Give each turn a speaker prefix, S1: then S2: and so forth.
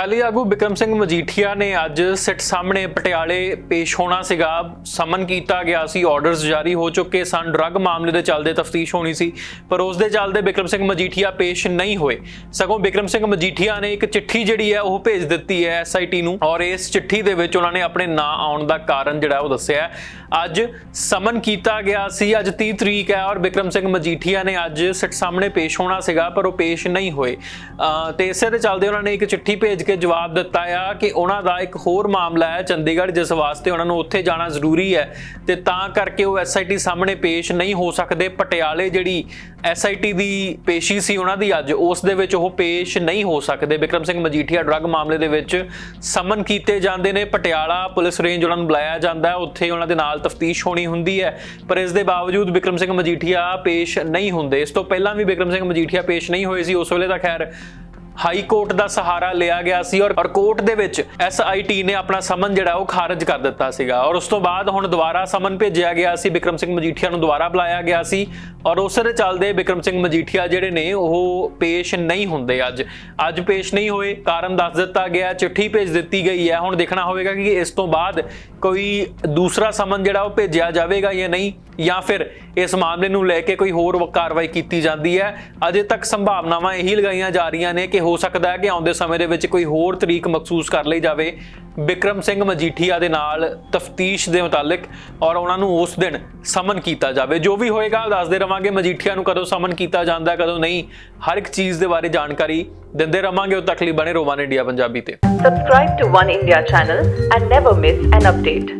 S1: ਅਕਾਲੀ ਆਗੂ ਬਿਕਰਮ ਸਿੰਘ ਮਜੀਠੀਆ ਨੇ ਅੱਜ ਸਿੱਟ ਸਾਹਮਣੇ ਪਟਿਆਲੇ ਪੇਸ਼ ਹੋਣਾ ਸੀਗਾ। ਸਮਨ ਕੀਤਾ ਗਿਆ ਸੀ ਆਰਡਰਸ ਜਾਰੀ ਹੋ ਚੁੱਕੇ ਸਨ। ਡਰੱਗ ਮਾਮਲੇ ਦੇ ਚੱਲਦੇ ਤਫਤੀਸ਼ ਹੋਣੀ ਸੀ, ਪਰ ਉਸ ਦੇ ਚੱਲਦੇ ਬਿਕਰਮ ਸਿੰਘ ਮਜੀਠੀਆ ਪੇਸ਼ ਨਹੀਂ ਹੋਏ। ਸਗੋਂ ਬਿਕਰਮ ਸਿੰਘ ਮਜੀਠੀਆ ਨੇ ਇੱਕ ਚਿੱਠੀ ਜਿਹੜੀ ਹੈ, ਉਹ ਭੇਜ ਦਿੱਤੀ ਹੈ ਐਸਆਈਟੀ ਨੂੰ, ਔਰ ਇਸ ਚਿੱਠੀ ਦੇ ਵਿੱਚ ਉਹਨਾਂ ਨੇ ਆਪਣੇ ਨਾਂ ਆਉਣ ਦਾ ਕਾਰਨ ਜਿਹੜਾ ਉਹ ਦੱਸਿਆ ਅੱਜ ਸਮਨ ਕੀਤਾ ਗਿਆ ਸੀ, ਅੱਜ 30 ਤਰੀਕ ਹੈ, ਔਰ ਬਿਕਰਮ ਸਿੰਘ ਮਜੀਠੀਆ ਨੇ ਅੱਜ ਸਿੱਟ ਸਾਹਮਣੇ ਪੇਸ਼ ਹੋਣਾ ਸੀਗਾ, ਪਰ ਉਹ ਪੇਸ਼ ਨਹੀਂ ਹੋਏ। ਅਹ ਤੇ ਇਸੇ ਦੇ ਚੱਲਦੇ ਉਹਨਾਂ ਨੇ ਇੱਕ ਚਿੱਠੀ ਭੇਜ ਕੇ ਜਵਾਬ ਦਿੱਤਾ ਆ ਕਿ ਉਹਨਾਂ ਦਾ ਇੱਕ ਹੋਰ ਮਾਮਲਾ ਹੈ ਚੰਡੀਗੜ੍ਹ, ਜਿਸ ਵਾਸਤੇ ਉਹਨਾਂ ਨੂੰ ਉੱਥੇ ਜਾਣਾ ਜ਼ਰੂਰੀ ਹੈ ਤੇ ਤਾਂ ਕਰਕੇ ਉਹ ਐਸਆਈਟੀ ਸਾਹਮਣੇ ਪੇਸ਼ ਨਹੀਂ ਹੋ ਸਕਦੇ। ਪਟਿਆਲੇ ਜਿਹੜੀ ਐਸਆਈਟੀ ਦੀ ਪੇਸ਼ੀ ਸੀ ਉਹਨਾਂ ਦੀ ਅੱਜ, ਉਸ ਦੇ ਵਿੱਚ ਉਹ ਪੇਸ਼ ਨਹੀਂ ਹੋ ਸਕਦੇ। ਬਿਕਰਮ ਸਿੰਘ ਮਜੀਠੀਆ ਡਰੱਗ ਮਾਮਲੇ ਦੇ ਵਿੱਚ ਸਮਨ ਕੀਤੇ ਜਾਂਦੇ ਨੇ। ਪਟਿਆਲਾ ਪੁਲਿਸ ਰੇਂਜ ਉਹਨਾਂ ਨੂੰ ਬੁਲਾਇਆ ਜਾਂਦਾ ਉੱਥੇ ਉਹਨਾਂ ਦੇ ਨਾਲ ਤਫਤੀਸ਼ ਹੋਣੀ ਹੁੰਦੀ ਹੈ, ਪਰ ਇਸ ਦੇ ਬਾਵਜੂਦ ਬਿਕਰਮ ਸਿੰਘ ਮਜੀਠੀਆ ਪੇਸ਼ ਨਹੀਂ ਹੁੰਦੇ। ਇਸ ਤੋਂ ਪਹਿਲਾਂ ਵੀ ਬਿਕਰਮ ਸਿੰਘ ਮਜੀਠੀਆ ਪੇਸ਼ ਨਹੀਂ ਹੋਏ ਸੀ। ਉਸ ਵੇਲੇ ਤਾਂ ਖੈਰ ਹਾਈ ਕੋਰਟ ਦਾ ਸਹਾਰਾ ਲਿਆ ਗਿਆ ਸੀ ਔਰ ਕੋਰਟ ਦੇ ਵਿੱਚ ਐਸਆਈਟੀ ਨੇ ਆਪਣਾ ਸਮਨ ਜਿਹੜਾ ਉਹ ਖਾਰਜ ਕਰ ਦਿੱਤਾ ਸੀਗਾ। ਔਰ ਉਸ ਤੋਂ ਬਾਅਦ ਹੁਣ ਦੁਬਾਰਾ ਸਮਨ ਭੇਜਿਆ ਗਿਆ ਸੀ, ਬਿਕਰਮ ਸਿੰਘ ਮਜੀਠੀਆ ਨੂੰ ਦੁਬਾਰਾ ਬੁਲਾਇਆ ਗਿਆ ਸੀ। ਔਰ ਉਸੇ ਦੇ ਚੱਲਦੇ ਬਿਕਰਮ ਸਿੰਘ ਮਜੀਠੀਆ ਜਿਹੜੇ ਨੇ, ਉਹ ਪੇਸ਼ ਨਹੀਂ ਹੁੰਦੇ ਅੱਜ। ਅੱਜ ਪੇਸ਼ ਨਹੀਂ ਹੋਏ, ਕਾਰਨ ਦੱਸ ਦਿੱਤਾ ਗਿਆ, ਚਿੱਠੀ ਭੇਜ ਦਿੱਤੀ ਗਈ ਹੈ। ਹੁਣ ਦੇਖਣਾ ਹੋਵੇਗਾ ਕਿ ਇਸ ਤੋਂ ਬਾਅਦ ਕੋਈ ਦੂਸਰਾ ਸਮਨ ਜਿਹੜਾ ਉਹ ਭੇਜਿਆ ਜਾਵੇਗਾ ਜਾਂ ਨਹੀਂ, ਜਾਂ ਫਿਰ ਇਸ ਮਾਮਲੇ ਨੂੰ ਲੈ ਕੇ ਕੋਈ ਹੋਰ ਕਾਰਵਾਈ ਕੀਤੀ ਜਾਂਦੀ ਹੈ। ਅਜੇ ਤੱਕ ਸੰਭਾਵਨਾਵਾਂ ਇਹੀ ਲਗਾਈਆਂ ਜਾ ਰਹੀਆਂ ਨੇ ਕਿ ਹੋ ਸਕਦਾ ਹੈ ਕਿ ਆਉਂਦੇ ਸਮੇਂ ਦੇ ਵਿੱਚ ਕੋਈ ਹੋਰ ਤਰੀਕ ਮਖਸੂਸ ਕਰ ਲਈ ਜਾਵੇ। ਬਿਕਰਮ ਸਿੰਘ ਮਜੀਠੀਆ ਦੇ ਨਾਲ ਤਫਤੀਸ਼ ਦੇ ਮੁਤਾਲਿਕ ਔਰ ਉਹਨਾਂ ਨੂੰ ਉਸ ਦਿਨ ਸਮਨ ਕੀਤਾ ਜਾਵੇ। ਜੋ ਵੀ ਹੋਏਗਾ ਦੱਸਦੇ ਰਵਾਂਗੇ। ਮਜੀਠੀਆ ਨੂੰ ਕਦੋਂ ਸਮਨ ਕੀਤਾ ਜਾਂਦਾ, ਕਦੋਂ ਨਹੀਂ, ਹਰ ਇੱਕ ਚੀਜ਼ ਦੇ ਬਾਰੇ ਜਾਣਕਾਰੀ ਦਿੰਦੇ ਰਵਾਂਗੇ। ਉਦੋਂ ਤੱਕ ਲਈ ਬਣੇ ਰੋਵਾਨ ਇੰਡੀਆ ਪੰਜਾਬੀ ਤੇ।
S2: Subscribe to One India channel and never miss an update.